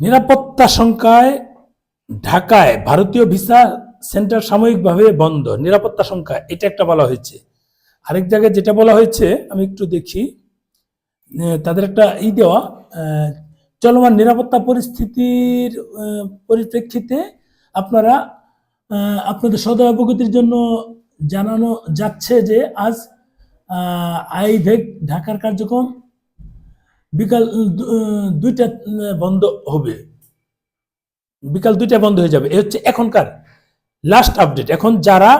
নিরাপত্তা সংখ্যায় ঢাকায় ভারতীয় ভিসা সেন্টার সাময়িকভাবে বন্ধ। নিরাপত্তা সংখ্যা, এটা একটা বলা হয়েছে। আরেক জায়গায় যেটা বলা হয়েছে, আমি একটু দেখি। তাদের একটা ই দেওয়া চলমান নিরাপত্তা পরিস্থিতির পরিপ্রেক্ষিতে আপনারা আপনাদের সদয় অবগতির জন্য জানানো যাচ্ছে যে আজ আইভেক ঢাকার কার্যক্রম বিকাল দুইটা বন্ধ হবে। বিকাল দুইটা বন্ধ হয়ে যাবে। এ হচ্ছে এখনকার লাস্ট আপডেট এখন যারা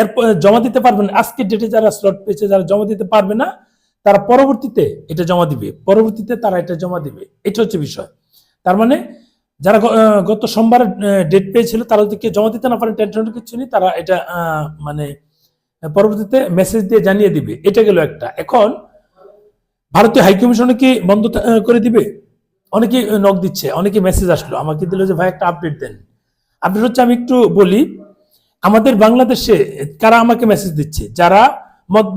এরপর জমা দিতে পারবে না আজকের ডেটে যারা স্লট পেয়েছে, যারা জমা দিতে পারবে না, তারা পরবর্তীতে এটা জমা দিবে। পরবর্তীতে তারা এটা জমা দিবে। এটা হচ্ছে বিষয়। তার মানে যারা গত সোমবার ডেট পেয়েছিল, তারা যদি কেউ জমা দিতে না পারেন টেনশনের কিছু নেই, তারা এটা মানে পরবর্তীতে মেসেজ দিয়ে জানিয়ে দিবে। এটা গেল একটা। এখন ভারতীয় হাইকমিশনে কি বন্ধ করে দিবে। অনেকে নক দিচ্ছে। অনেকে মেসেজ আসলো। আমাকে দিল যে, ভাই, একটা আপডেট দেন। আপডেট হচ্ছে, আমি একটু বলি, আমাদের বাংলাদেশে কারা আমাকে মেসেজ দিচ্ছে? যারা মধ্য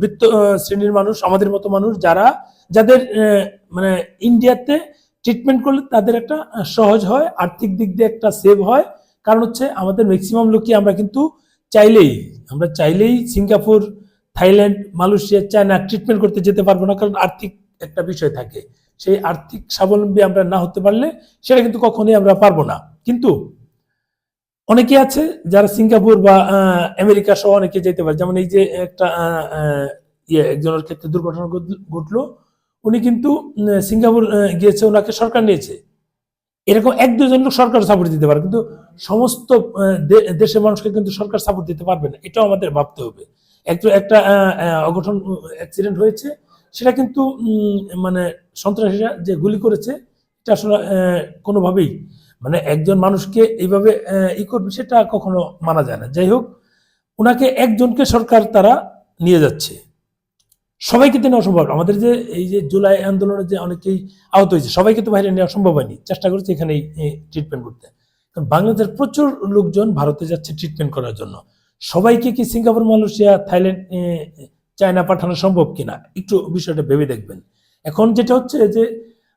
বৃত্ত শ্রেণির মানুষ, আমাদের মতো মানুষ, যারা, যাদের মানে ইন্ডিয়াতে ট্রিটমেন্ট করলে তাদের একটা সহজ হয়, আর্থিক দিক দিয়ে একটা সেভ হয়। কারণ হচ্ছে, আমাদের ম্যাক্সিমাম লোকই আমরা কিন্তু চাইলেই, আমরা চাইলেই Singapore Thailand, Malaysia, China treatment করতে যেতে পারব না, কারণ আর্থিক একটা বিষয় থাকে। সেই আর্থিক স্বাবলম্বী আমরা না হতে পারলে সেটা কিন্তু কখনোই আমরা পারব না। কিন্তু অনেকে আছে যারা সিঙ্গাপুর বা আমেরিকা সহ অনেকে যেতে পারে। যেমন এই যে একটা ইয়ে একজনের ক্ষেত্রে দুর্ঘটনা ঘটল- উনি কিন্তু সিঙ্গাপুর গিয়েছে ওনাকে সরকার নিয়েছে। এরকম এক, দুজন লোক সরকার সাপোর্ট দিতে পারে। কিন্তু সমস্ত দেশের মানুষকে কিন্তু সরকার সাপোর্ট দিতে পারবে না। এটাও আমাদের ভাবতে হবে। একটু অঘটন অ্যাক্সিডেন্ট হয়েছে, সেটা কিন্তু মানে সন্ত্রাসীরা যে গুলি করেছে, এটা আসলে কোনোভাবেই মানে একজন মানুষকে এইভাবে ই করবে, সেটা কখনো মানা যায় না। যাই হোক ওনাকে একজনকে সরকার তারা নিয়ে যাচ্ছে। সবাইকে তো নেওয়া সম্ভব আমাদের যে এই যে জুলাই আন্দোলনে যে অনেকেই আহত হয়েছে, সবাইকে তো বাইরে নেওয়া সম্ভব হয়নি। চেষ্টা করেছে এখানেই ট্রিটমেন্ট করতে। কারণ বাংলাদেশের প্রচুর লোকজন ভারতে যাচ্ছে ট্রিটমেন্ট করার জন্য। সবাইকে কি সিঙ্গাপুর, মালয়েশিয়া, থাইল্যান্ড চায়না পাঠানো সম্ভব কিনা? একটু বিষয়টা ভেবে দেখবেন। এখন যেটা হচ্ছে যে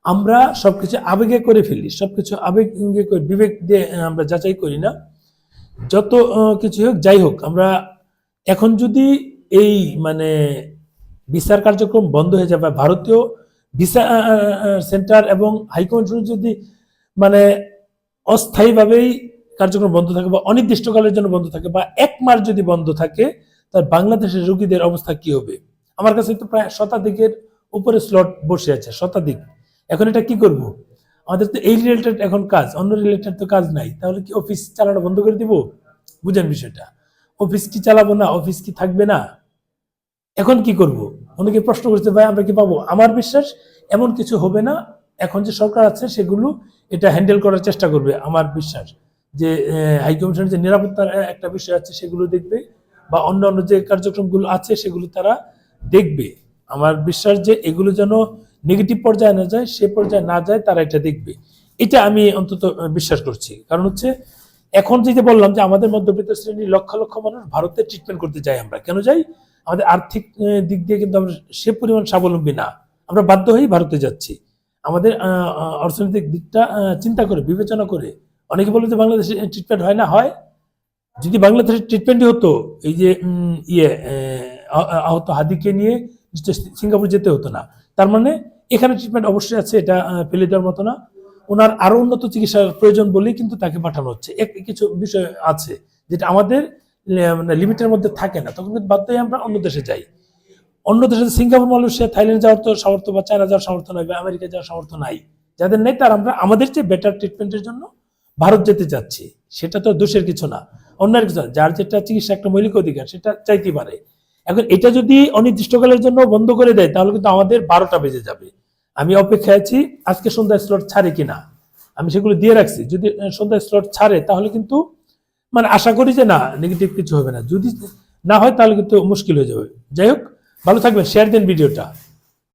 আমরা সবকিছু আবেগে করে ফেলি, সবকিছু আবেগে করে, বিবেক দিয়ে আমরা যাচাই করি না। যত কিছু হোক, যাই হোক, আমরা এখন যদি এই মানে বিচার কার্যক্রম বন্ধ হয়ে যাবে, ভারতীয় ভিসা সেন্টার এবং হাইকমিশন যদি মানে অস্থায়ীভাবেই কার্যক্রম বন্ধ থাকে বা অনির্দিষ্টকালের জন্য বন্ধ থাকে বা এক মাস যদি বন্ধ থাকে, তাহলে বাংলাদেশের রোগীদের অবস্থা কি হবে? আমার কাছে তো প্রায় শতাধিকের উপরে স্লট বসে আছে, শতাধিক। এখন এটা কি করব? আমাদের তো এই রিলেটেড এখন কাজ, অন্য রিলেটেড তো কাজ নাই। তাহলে কি অফিস চালানো বন্ধ করে দিব? বুঝেন বিষয়টা। অফিস কি চালাবো না? অফিস কি থাকবে না? এখন কি করব? অনেকে প্রশ্ন করছে, ভাই, আমরা কি পাবো? আমার বিশ্বাস এমন কিছু হবে না। এখন যে সরকার আছে, সেগুলো এটা হ্যান্ডেল করার চেষ্টা করবে, আমার বিশ্বাস। যে হাইকমিশনের যে নিরাপত্তার একটা বিষয় আছে, সেগুলো দেখবে বা অন্য অন্য যে কার্যক্রমগুলো আছে, সেগুলো তারা দেখবে। আমার বিশ্বাস যে এগুলো যেন নেগেটিভ পর্যায়ে না যায়, সে পর্যায়ে না যায়, তারা এটা দেখবে। এটা আমি অন্তত বিশ্বাস করছি। কারণ হচ্ছে, এখন যেটা বললাম যে আমাদের মধ্যবিত্ত শ্রেণির লক্ষ লক্ষ মানুষ ভারতে ট্রিটমেন্ট করতে যাই আমরা। কেন যাই আমাদের আর্থিক দিক দিয়ে কিন্তু আমরা সে পরিমাণ স্বাবলম্বী না। আমরা বাধ্য হয়েই ভারতে যাচ্ছি। আমাদের অর্থনৈতিক দিকটা চিন্তা করে, বিবেচনা করে অনেকে বলে যে বাংলাদেশে ট্রিটমেন্ট হয় না হয়। যদি বাংলাদেশের ট্রিটমেন্টই হতো এই যে ইয়ে আহ, আহ- আহত হাদিকে নিয়ে সিঙ্গাপুর যেতে হতো না। তার মানে এখানে ট্রিটমেন্ট অবশ্যই আছে এটা ফেলে দেওয়ার মতো না। ওনার আরও উন্নত চিকিৎসার প্রয়োজন বলেই কিন্তু তাকে পাঠানো হচ্ছে। কিছু বিষয় আছে যেটা আমাদের মানে লিমিটের মধ্যে থাকে না তখন কিন্তু বাধ্য আমরা অন্য দেশে যাই। অন্য দেশে সিঙ্গাপুর মালয়েশিয়া থাইল্যান্ড যাওয়ার তো সামর্থ্য বা চায়না যাওয়ার সামর্থ্য নাই বা আমেরিকা যাওয়ার সামর্থ্য নাই। যাদের নেই তার আমরা আমাদের চেয়ে বেটার ট্রিটমেন্টের জন্য ভারত যেতে চাচ্ছি, সেটা তো দোষের কিছু না। অন্যের কিছু না, যার যেটা চিকিৎসা একটা মৌলিক অধিকার, সেটা চাইতে পারে। এখন এটা যদি অনির্দিষ্টকালের জন্য বন্ধ করে দেয়, তাহলে কিন্তু আমাদের বারোটা বেজে যাবে। আমি অপেক্ষায় আছি, আজকে সন্ধ্যায় স্লট ছাড়ে কিনা। আমি সেগুলো দিয়ে রাখছি। যদি সন্ধ্যায় স্লট ছাড়ে, তাহলে কিন্তু মানে আশা করি যে না নেগেটিভ কিছু হবে না। যদি না হয়, তাহলে কিন্তু মুশকিল হয়ে যাবে। যাই হোক, ভালো থাকবেন শেয়ার দেন ভিডিওটা